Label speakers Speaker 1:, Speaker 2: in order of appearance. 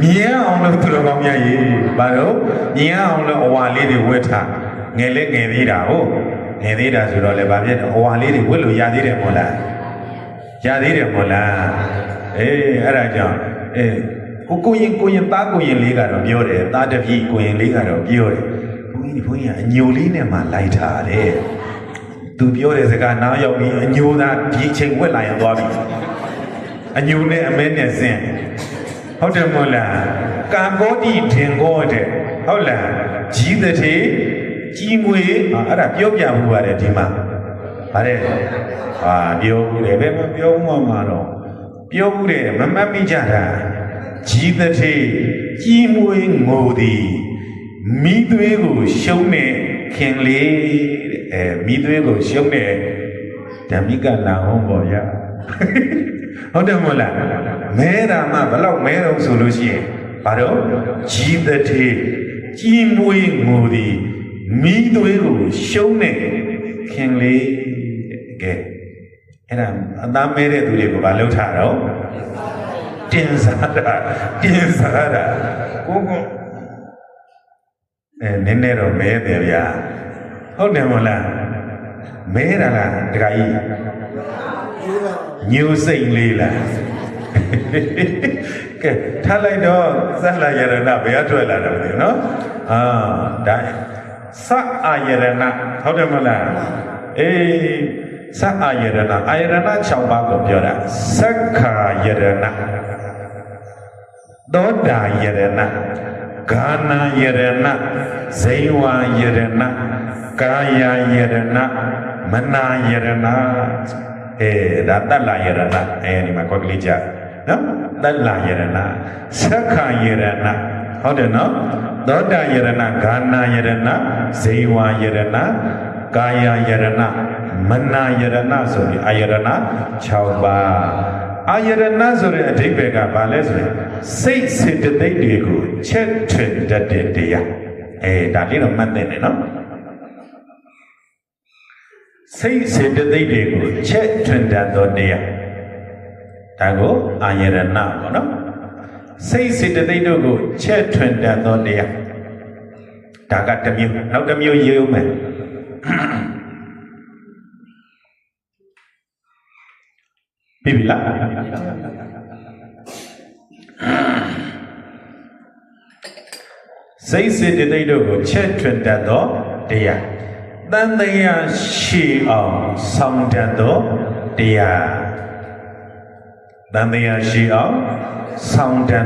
Speaker 1: မြင်အောင်လို့သူတော်ကောင်းများရေဘာလို့မြင်အောင်လို့အဝါလေးတွေဝတ်ထားငယ်လေးငယ်သေးတာဟုတ်ငယ်သေးတာဆိုတော့လည်းဗာပြည့်အဝါလေးတွေဝတ်လို့ရသေးတယ်မို့လားရသေးတယ်မို့လားအေးအဲ့ဒါကြောင့်အေးကိုကိုရင်ကိုရင်သားကိုရင်လေးကတော့ပြောတယ်သားတစ်ပြီကိုရင်လေးကတော့ပြောတယ်ဘုန်းကြီးဘုန်းကြီးကအညိုလေးနဲ့မှလိုက်ထားတယ်သူပြောတဲ့စကားနားရောက်ပြီးအညိုသားဒီအချိန်ဝက်လာရင်သွားပြီအညိုနဲ့အမဲနဲ့ဆင်း ဟုတ်တယ်မို့လားကာကောတိထင်ကောတဲ့ဟုတ်လားကြီးတဲ့ထေကြီးမွေဟာအဲ့ဒါပြောပြမှုပါတယ်ဒီမှာဗါတဲ့ဟာပြောမှုတယ်ဘယ်မှာပြောမှမှာတော့ပြောမှုတယ်မမတ်မိကြတာကြီးတဲ့ထေကြီးမွေငိုသည်မိသွေးကိုရှုံးနေခင်လေးတဲ့အဲမိသွေးကိုရှုံးနေဓမ္မိကလာဟောပေါ်ရ ဟုတ်တယ်မို့လားမဲတာမှဘလောက်မဲတော့ဆိုလို့ရှိရင်ဘာတော့ကြီးတဲ့တေကြီးမွေးငိုသည်မိသွေးကိုရှုံးနေခင်လေးကဲအဲ့ဒါအသားမဲတဲ့သူတွေကိုဘာလုပ်ထားတော့တင်စားတာတင်စားတာကိုကိုအဲနည်းနည်းတော့မဲတယ်ဗျာဟုတ်တယ်မို့လား မဲတာလားတခါကြီးညူစိတ်လေးလားကဲထားလိုက်တော့သတ်လာယရဏဘယ်ကထွက်လာတော့လဲနော်အာဒါသအာယရဏဟုတ်တယ်မလားအေးသအာယရဏအာယရဏ6ပါးကိုပြောတာသက္ခာယရဏသောတာယရဏ ဂာနာယရဏဇိဝယရဏကာယယရဏမနာယရဏအဲဒါတတ္လယရဏအဲဒီမှာကောက်ကလေးကြာနော်တတ္လယရဏသက္ခယရဏဟုတ်တယ်နော်သောတာယရဏဂာနာယရဏဇေဝယရဏကာယယရဏမနာယရဏဆိုပြီးအာယရဏ6ပါး အာယရဏဆိုတဲ့အဓိပ္ပာယ်ကဘာလဲဆိုရင်စိတ်စေတသိက်တွေကိုချက်ထွင်တတ်တဲ့တရားအဲဒါလေးတော့မှတ်သင့်တယ်နော်စိတ်စေတသိက်တွေကိုချက်ထွင်တတ်သောတရားဒါကိုအာယရဏပေါ့နော်စိတ်စေတသိက်တို့ကိုချက်ထွင်တတ်သောတရားဒါကတစ်မျိုးနောက်တစ်မျိုးရေးဦးမယ် ပြီပြီလားစိတ်စေတသိက်တို့ကိုချက်ထွင်တတ်သောတရားတန်တရားရှိအောင်ဆောင်တတ်သောတရားတန်တရားရှိအောင်ဆောင်တတ်